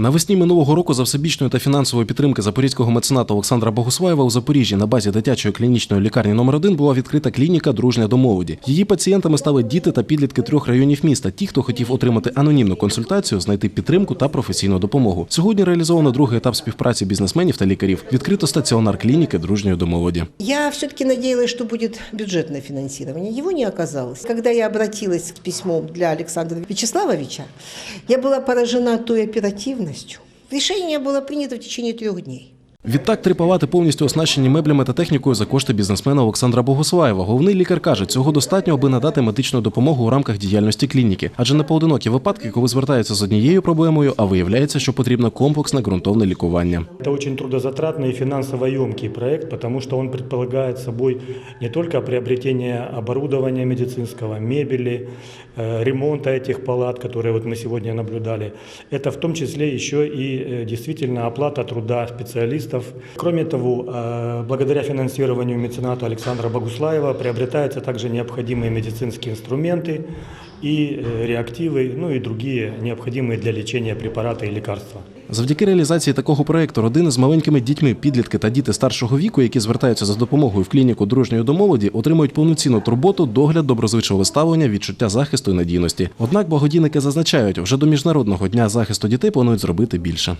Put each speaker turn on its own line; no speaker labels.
Навесні минулого року за всебічної та фінансової підтримки запорізького мецената Олександра Богусваєва у Запоріжжі на базі дитячої клінічної лікарні номер 1 була відкрита клініка Дружня до молоді. Її пацієнтами стали діти та підлітки трьох районів міста. Ті, хто хотів отримати анонімну консультацію, знайти підтримку та професійну допомогу. Сьогодні реалізовано другий етап співпраці бізнесменів та лікарів. Відкрито стаціонар клініки Дружньої до молоді.
Я все-таки надеялась, что будет бюджетное финансирование. Его не оказалось. Когда я обратилась с письмом для Александра Вячеславовича, я была поражена той оперативностью. Решение было принято в течение трех дней.
Відтак три палати повністю оснащені меблями та технікою за кошти бізнесмена Олександра Богослаєва. Головний лікар каже, цього достатньо, аби надати медичну допомогу у рамках діяльності клініки. Адже не поодинокі випадки, коли звертаються з однією проблемою, а виявляється, що потрібно комплексне ґрунтовне лікування.
Это очень трудозатратный и финансово емкий проект, потому что он предполагает собой не только приобретение оборудования медицинского, мебели, э, ремонта этих палат, которые вот мы сегодня наблюдали. Это в том числе еще и э, действительно оплата труда специалистов. Кроме того, э, благодаря финансированию мецената Александра Богуслаева приобретаются также необходимые медицинские инструменты и э, реактивы, ну и другие необходимые для лечения препараты и лекарства.
Завдяки реалізації такого проекту родини з маленькими дітьми, підлітки та діти старшого віку, які звертаються за допомогою в клініку дружньої до молоді, отримують повноцінну турботу, догляд, доброзвичливе ставлення, відчуття захисту і надійності. Однак благодійники зазначають, вже до міжнародного дня захисту дітей планують зробити більше.